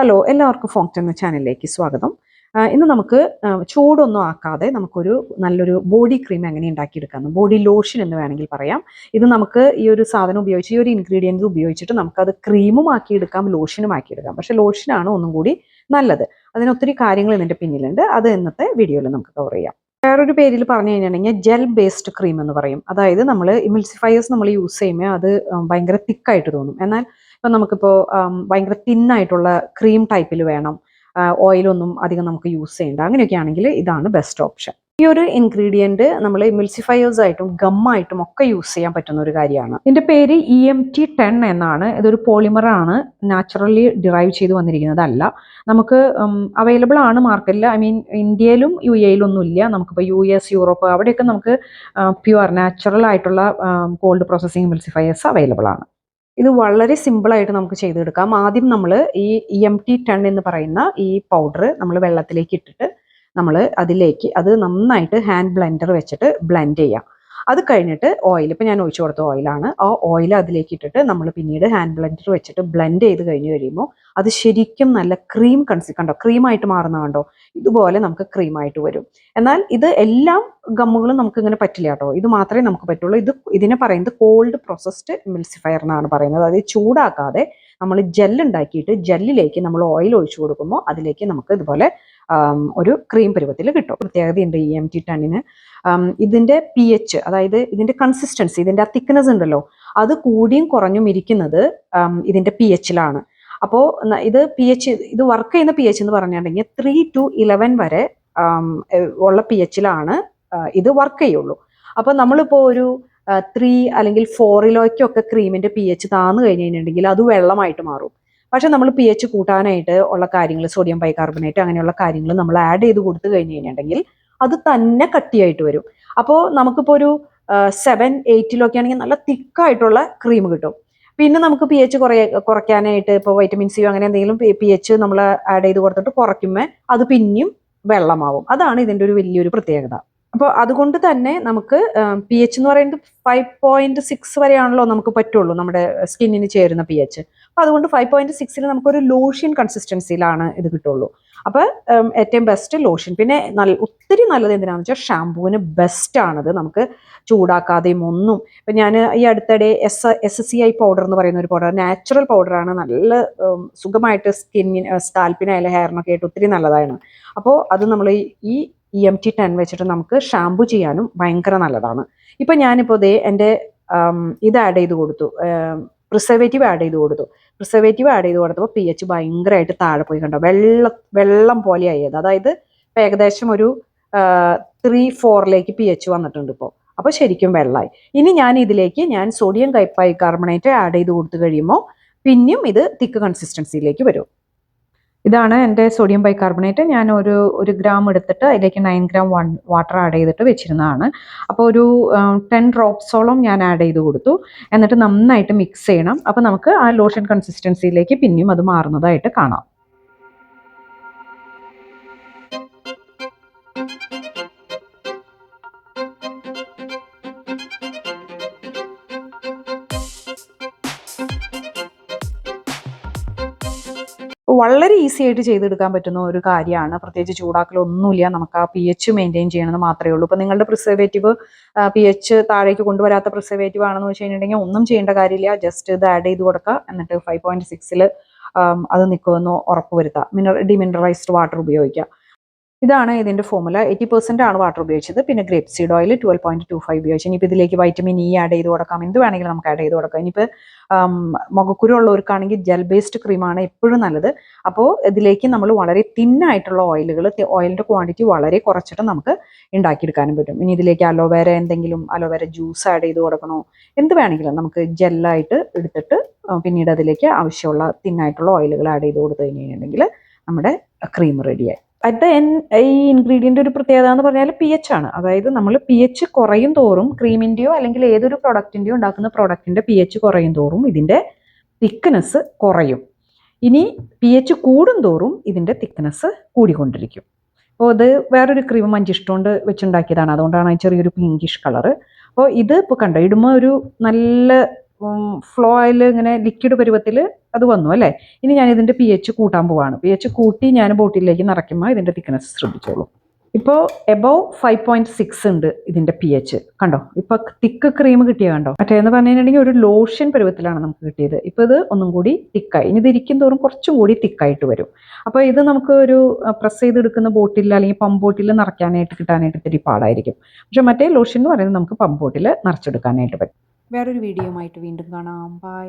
Hello എല്ലാവർക്കും ഫോങ് ടെന്ന ചാനലിലേക്ക് സ്വാഗതം. ഇന്ന് നമുക്ക് ചൂടൊന്നും ആക്കാതെ നമുക്കൊരു നല്ലൊരു ബോഡി ക്രീം എങ്ങനെ ഉണ്ടാക്കിയെടുക്കാം ബോഡി ലോഷൻ എന്ന് വേണമെങ്കിൽ പറയാം. ഇത് നമുക്ക് ഈ ഒരു സാധനം ഉപയോഗിച്ച് ഈ ഒരു ഇൻഗ്രീഡിയൻസ് ഉപയോഗിച്ചിട്ട് നമുക്കത് ക്രീമും ആക്കിയെടുക്കാം ലോഷനും ആക്കിയെടുക്കാം. പക്ഷേ ലോഷനാണ് ഒന്നും കൂടി നല്ലത്. അതിന് ഒത്തിരി കാര്യങ്ങൾ ഇതിന്റെ പിന്നിലുണ്ട്. അത് ഇന്നത്തെ വീഡിയോയിൽ നമുക്ക് കവർ ചെയ്യാം. വേറൊരു പേരിൽ പറഞ്ഞു കഴിഞ്ഞിട്ടുണ്ടെങ്കിൽ ജെൽ ബേസ്ഡ് ക്രീം എന്ന് പറയും. അതായത് നമ്മൾ ഇമിൽസിഫയേഴ്സ് നമ്മൾ യൂസ് ചെയ്യുമ്പോൾ അത് ഭയങ്കര തിക്കായിട്ട് തോന്നും. എന്നാൽ ഇപ്പം നമുക്കിപ്പോൾ ഭയങ്കര തിന്നായിട്ടുള്ള ക്രീം ടൈപ്പിൽ വേണം. ഓയിലൊന്നും അധികം നമുക്ക് യൂസ് ചെയ്യേണ്ട. അങ്ങനെയൊക്കെ ആണെങ്കിൽ ഇതാണ് ബെസ്റ്റ് ഓപ്ഷൻ ഈ ഒരു ഇൻഗ്രീഡിയന്റ് നമ്മൾ ഇമിൾസിഫയേഴ്സ് ആയിട്ടും ഗമ്മായിട്ടും ഒക്കെ യൂസ് ചെയ്യാൻ പറ്റുന്ന ഒരു കാര്യമാണ്. ഇതിന്റെ പേര് ഇ എം ടി ടെൻ എന്നാണ്. ഇതൊരു പോളിമറാണ് നാച്ചുറലി ഡിറൈവ് ചെയ്ത് വന്നിരിക്കുന്നതല്ല. നമുക്ക് അവൈലബിൾ ആണ് മാർക്കറ്റിൽ ഐ മീൻ ഇന്ത്യയിലും യു എയിലും ഒന്നും ഇല്ല. നമുക്കിപ്പോൾ യു എസ് യൂറോപ്പ് അവിടെയൊക്കെ നമുക്ക് പ്യുവർ നാച്ചുറൽ ആയിട്ടുള്ള കോൾഡ് പ്രോസസ്സിംഗ് മിൽസിഫയേഴ്സ് അവൈലബിൾ ആണ്. ഇത് വളരെ സിമ്പിളായിട്ട് നമുക്ക് ചെയ്തെടുക്കാം. ആദ്യം നമ്മൾ ഈ എം ടി ടെൺ എന്ന് പറയുന്ന ഈ പൗഡർ നമ്മൾ വെള്ളത്തിലേക്ക് ഇട്ടിട്ട് നമ്മൾ അതിലേക്ക് അത് നന്നായിട്ട് ഹാൻഡ് ബ്ലെൻഡർ വെച്ചിട്ട് ബ്ലെൻഡ് ചെയ്യാം. അത് കഴിഞ്ഞിട്ട് ഓയിൽ ഇപ്പം ഞാൻ ഒഴിച്ചു കൊടുത്ത ഓയിലാണ് ആ ഓയിൽ അതിലേക്ക് ഇട്ടിട്ട് നമ്മൾ പിന്നീട് ഹാൻഡ് ബ്ലെൻഡർ വെച്ചിട്ട് ബ്ലെൻഡ് ചെയ്ത് കഴിഞ്ഞ് കഴിയുമ്പോൾ അത് ശരിക്കും നല്ല ക്രീം കൺസി കണ്ടോ? ക്രീമായിട്ട് മാറുന്ന കണ്ടോ? ഇതുപോലെ നമുക്ക് ക്രീമായിട്ട് വരും. എന്നാൽ ഇത് എല്ലാം ഗമ്മുകളും നമുക്ക് ഇങ്ങനെ പറ്റില്ല കേട്ടോ. ഇത് മാത്രമേ നമുക്ക് പറ്റുള്ളൂ. ഇത് ഇതിനെ പറയുന്നത് കോൾഡ് പ്രോസസ്ഡ് മിൽസിഫയർ എന്നാണ് പറയുന്നത്. അതായത് ചൂടാക്കാതെ നമ്മൾ ജെല്ലുണ്ടാക്കിയിട്ട് ജെല്ലിലേക്ക് നമ്മൾ ഓയിൽ ഒഴിച്ചു കൊടുക്കുമ്പോൾ അതിലേക്ക് നമുക്ക് ഇതുപോലെ ഒരു ക്രീം പരുവത്തിൽ കിട്ടും. പ്രത്യേകതയുണ്ട് ഈ എം ടി ടണ്ണിന് ഇതിന്റെ പി എച്ച് അതായത് ഇതിന്റെ കൺസിസ്റ്റൻസി ഇതിന്റെ ആ തിക്നെസ് ഉണ്ടല്ലോ അത് കൂടിയും കുറഞ്ഞും ഇരിക്കുന്നത് ഇതിന്റെ പി എച്ചിലാണ് അപ്പോൾ ഇത് പി എച്ച് ഇത് വർക്ക് ചെയ്യുന്ന പി എച്ച് എന്ന് പറഞ്ഞിട്ടുണ്ടെങ്കിൽ ത്രീ ടു ഇലവൻ വരെ ഉള്ള പി എച്ചിലാണ് ഇത് വർക്ക് ചെയ്യുള്ളൂ. അപ്പോൾ നമ്മളിപ്പോൾ ഒരു ത്രീ അല്ലെങ്കിൽ ഫോറിലോയ്ക്കൊക്കെ ക്രീമിന്റെ പി എച്ച് താന്നു കഴിഞ്ഞ് കഴിഞ്ഞിട്ടുണ്ടെങ്കിൽ അത് വെള്ളമായിട്ട് മാറും. പക്ഷെ നമ്മൾ പി എച്ച് കൂട്ടാനായിട്ട് ഉള്ള കാര്യങ്ങൾ സോഡിയം ബൈകാർബണേറ്റ് അങ്ങനെയുള്ള കാര്യങ്ങൾ നമ്മൾ ആഡ് ചെയ്ത് കൊടുത്തു കഴിഞ്ഞ് കഴിഞ്ഞിട്ടുണ്ടെങ്കിൽ അത് തന്നെ കട്ടിയായിട്ട് വരും. അപ്പോൾ നമുക്കിപ്പോൾ ഒരു സെവൻ എയ്റ്റിലൊക്കെ ആണെങ്കിൽ നല്ല തിക്കായിട്ടുള്ള ക്രീം കിട്ടും. പിന്നെ നമുക്ക് പി എച്ച് കുറയ കുറയ്ക്കാനായിട്ട് ഇപ്പോൾ വൈറ്റമിൻ സിയോ അങ്ങനെ എന്തെങ്കിലും പി എച്ച് നമ്മൾ ആഡ് ചെയ്ത് കൊടുത്തിട്ട് കുറയ്ക്കുമ്പോൾ അത് പിന്നെയും വെള്ളമാവും. അതാണ് ഇതിന്റെ ഒരു വലിയൊരു പ്രത്യേകത. അപ്പോൾ അതുകൊണ്ട് തന്നെ നമുക്ക് പി എച്ച് എന്ന് പറയുന്നത് ഫൈവ് പോയിന്റ് സിക്സ് വരെയാണല്ലോ നമുക്ക് പറ്റുള്ളൂ നമ്മുടെ സ്കിന്നിന് ചേരുന്ന പി എച്ച് അപ്പോൾ അതുകൊണ്ട് ഫൈവ് പോയിന്റ് സിക്സിൽ നമുക്കൊരു ലോഷ്യൻ കൺസിസ്റ്റൻസിയിലാണ് ഇത് കിട്ടുള്ളൂ. അപ്പോൾ ഏറ്റവും ബെസ്റ്റ് ലോഷൻ പിന്നെ നല്ല ഒത്തിരി നല്ലത് എന്തിനാണെന്ന് വെച്ചാൽ ഷാമ്പൂവിന് ബെസ്റ്റാണത് നമുക്ക് ചൂടാക്കാതെയും ഒന്നും. ഇപ്പം ഞാൻ ഈ അടുത്തിടെ S S C I powder എന്ന് പറയുന്ന ഒരു പൗഡർ നാച്ചുറൽ പൗഡറാണ് നല്ല സുഖമായിട്ട് സ്കിന്നിന് സ്കാൽപ്പിനായാലും ഹെയറിനൊക്കെ ആയിട്ട് ഒത്തിരി നല്ലതാണ്. അപ്പോൾ അത് നമ്മൾ ഈ ഇ എം ടി ടെൻ വെച്ചിട്ട് നമുക്ക് ഷാമ്പു ചെയ്യാനും ഭയങ്കര നല്ലതാണ്. ഇപ്പം ഞാനിപ്പോൾ ദേ എന്റെ ഇത് ആഡ് ചെയ്ത് കൊടുത്തു. പ്രിസർവേറ്റീവ് ആഡ് ചെയ്ത് കൊടുത്തു. പ്രിസർവേറ്റീവ് ആഡ് ചെയ്ത് കൊടുത്തപ്പോൾ പി എച്ച് ഭയങ്കരമായിട്ട് താഴെ പോയി കണ്ടോ? വെള്ള വെള്ളം പോലെ ആയത് അതായത് ഇപ്പം ഏകദേശം ഒരു ത്രീ ഫോറിലേക്ക് പി എച്ച് വന്നിട്ടുണ്ട് ഇപ്പോൾ അപ്പോൾ ശരിക്കും വെള്ളമായി ഇനി ഞാൻ ഇതിലേക്ക് ഞാൻ സോഡിയം കൈപ്പായി കാർബണേറ്റ് ആഡ് ചെയ്ത് കൊടുത്തു കഴിയുമ്പോൾ പിന്നെയും ഇത് തിക്ക് കൺസിസ്റ്റൻസിയിലേക്ക് വരും. ഇതാണ് എന്റെ സോഡിയം ബൈകാർബണേറ്റ് ഞാൻ ഒരു ഒരു ഗ്രാം എടുത്തിട്ട് അതിലേക്ക് nine gram one water add ചെയ്തിട്ട് വെച്ചിരുന്നതാണ്. അപ്പോൾ ഒരു ടെൻ ഡ്രോപ്സോളം ഞാൻ ആഡ് ചെയ്ത് കൊടുത്തു. എന്നിട്ട് നന്നായിട്ട് മിക്സ് ചെയ്യണം. അപ്പോൾ നമുക്ക് ആ ലോഷൻ കൺസിസ്റ്റൻസിയിലേക്ക് പിന്നെയും അത് മാറുന്നതായിട്ട് കാണാം. വളരെ ഈസി ആയിട്ട് ചെയ്തെടുക്കാൻ പറ്റുന്ന ഒരു കാര്യമാണ്. പ്രത്യേകിച്ച് ചൂടാക്കലൊന്നുമില്ല. നമുക്ക് ആ പി എച്ച് മെയിന്റെയിൻ ചെയ്യണമെന്ന് മാത്രമേ ഉള്ളൂ. ഇപ്പം നിങ്ങളുടെ പ്രിസർവേറ്റീവ് പി എച്ച് താഴേക്ക് കൊണ്ടുവരാത്ത പ്രിസർവേറ്റീവ് ആണെന്ന് വെച്ച് കഴിഞ്ഞിട്ടുണ്ടെങ്കിൽ ഒന്നും ചെയ്യേണ്ട കാര്യമില്ല. ജസ്റ്റ് ഇത് ആഡ് ചെയ്ത് കൊടുക്കുക. എന്നിട്ട് ഫൈവ് പോയിന്റ് സിക്സിൽ അത് നിൽക്കുമെന്ന് ഉറപ്പ് വരുത്തുക. മിനറൽ ഡിമിനറലൈസ്ഡ് വാട്ടർ ഉപയോഗിക്കുക. ഇതാണ് ഇതിന്റെ ഫോമുല എയ്റ്റി പെർസെന്റ് ആണ് വാട്ടർ ഉപയോഗിച്ചത്. പിന്നെ grape seed oil twelve point two five ഉപയോഗിച്ചു. ഇനിയിപ്പോൾ ഇതിലേക്ക് വൈറ്റമിൻ ഇ ആഡ് ചെയ്ത് കൊടുക്കാം. എന്ത് വേണമെങ്കിലും നമുക്ക് ആഡ് ചെയ്ത് കൊടുക്കാം. ഇനിയിപ്പോൾ മുഖക്കുരു ഉള്ളവർക്കാണെങ്കിൽ ജെൽ ബേസ്ഡ് ക്രീമാണ് എപ്പോഴും നല്ലത്. അപ്പോൾ ഇതിലേക്ക് നമ്മൾ വളരെ തിന്നായിട്ടുള്ള ഓയിലുകൾ ഓയിലിന്റെ ക്വാണ്ടിറ്റി വളരെ കുറച്ചിട്ട് നമുക്ക് ഉണ്ടാക്കിയെടുക്കാനും പറ്റും. ഇനി ഇതിലേക്ക് അലോവേര എന്തെങ്കിലും അലോവേര ജ്യൂസ് ആഡ് ചെയ്ത് കൊടുക്കണോ? എന്ത് വേണമെങ്കിലും നമുക്ക് ജെല്ലായിട്ട് എടുത്തിട്ട് പിന്നീട് അതിലേക്ക് ആവശ്യമുള്ള തിന്നായിട്ടുള്ള ഓയിലുകൾ ആഡ് ചെയ്ത് കൊടുത്തു കഴിഞ്ഞിട്ടുണ്ടെങ്കിൽ നമ്മുടെ ക്രീം റെഡിയായി അറ്റ് എൻ ഈ ഇൻഗ്രീഡിയന്റ് ഒരു പ്രത്യേകത എന്ന് പറഞ്ഞാൽ പി എച്ച് ആണ്. അതായത് നമ്മൾ പി എച്ച് കുറയും തോറും ക്രീമിന്റെയോ അല്ലെങ്കിൽ ഏതൊരു പ്രൊഡക്റ്റിന്റെയോ ഉണ്ടാക്കുന്ന പ്രൊഡക്റ്റിന്റെ പി എച്ച് കുറയും തോറും ഇതിന്റെ തിക്നെസ് കുറയും. ഇനി പി എച്ച് കൂടും തോറും ഇതിന്റെ തിക്നെസ് കൂടിക്കൊണ്ടിരിക്കും. അപ്പോൾ ഇത് വേറൊരു ക്രീം മഞ്ചിഷ്ടോണ്ട് വെച്ചുണ്ടാക്കിയതാണ്. അതുകൊണ്ടാണ് ചെറിയൊരു പിങ്കിഷ് കളറ് അപ്പോൾ ഇത് ഇപ്പോൾ കണ്ടോ? ഇടുമ്പോൾ ഒരു നല്ല ഫ്ലോ ആയിൽ ഇങ്ങനെ ലിക്വിഡ് പരുവത്തിൽ അത് വന്നു അല്ലേ? ഇനി ഞാൻ ഇതിന്റെ പി എച്ച് കൂട്ടാൻ പോവാണ്. പി എച്ച് കൂട്ടി ഞാൻ ബോട്ടിലേക്ക് നിറയ്ക്കുമ്പോൾ ഇതിന്റെ തിക്നെസ് ശ്രദ്ധിച്ചോളൂ. ഇപ്പോൾ എബവ് ഫൈവ് പോയിന്റ് സിക്സ് ഉണ്ട് ഇതിന്റെ പി എച്ച് കണ്ടോ? ഇപ്പൊ തിക്ക് ക്രീം കിട്ടിയ കണ്ടോ? മറ്റേന്ന് പറഞ്ഞു കഴിഞ്ഞിട്ടുണ്ടെങ്കിൽ ഒരു ലോഷൻ പരുവത്തിലാണ് നമുക്ക് കിട്ടിയത്. ഇപ്പൊ ഇത് ഒന്നും കൂടി തിക്കായി ഇനി ഇതിരിക്കും തോറും കുറച്ചും കൂടി തിക്കായിട്ട് വരും. അപ്പോൾ ഇത് നമുക്ക് ഒരു പ്രസ് ചെയ്തെടുക്കുന്ന ബോട്ടിൽ അല്ലെങ്കിൽ പമ്പ് ബോട്ടിൽ നിറയ്ക്കാനായിട്ട് കിട്ടാനായിട്ട് ഇത്തിരി പാടായിരിക്കും. പക്ഷെ മറ്റേ ലോഷൻ എന്ന് പറയുന്നത് നമുക്ക് പമ്പ് ബോട്ടിൽ നിറച്ചെടുക്കാനായിട്ട് പറ്റും. വേറൊരു വീഡിയോ ആയിട്ട് വീണ്ടും കാണാം. ബൈ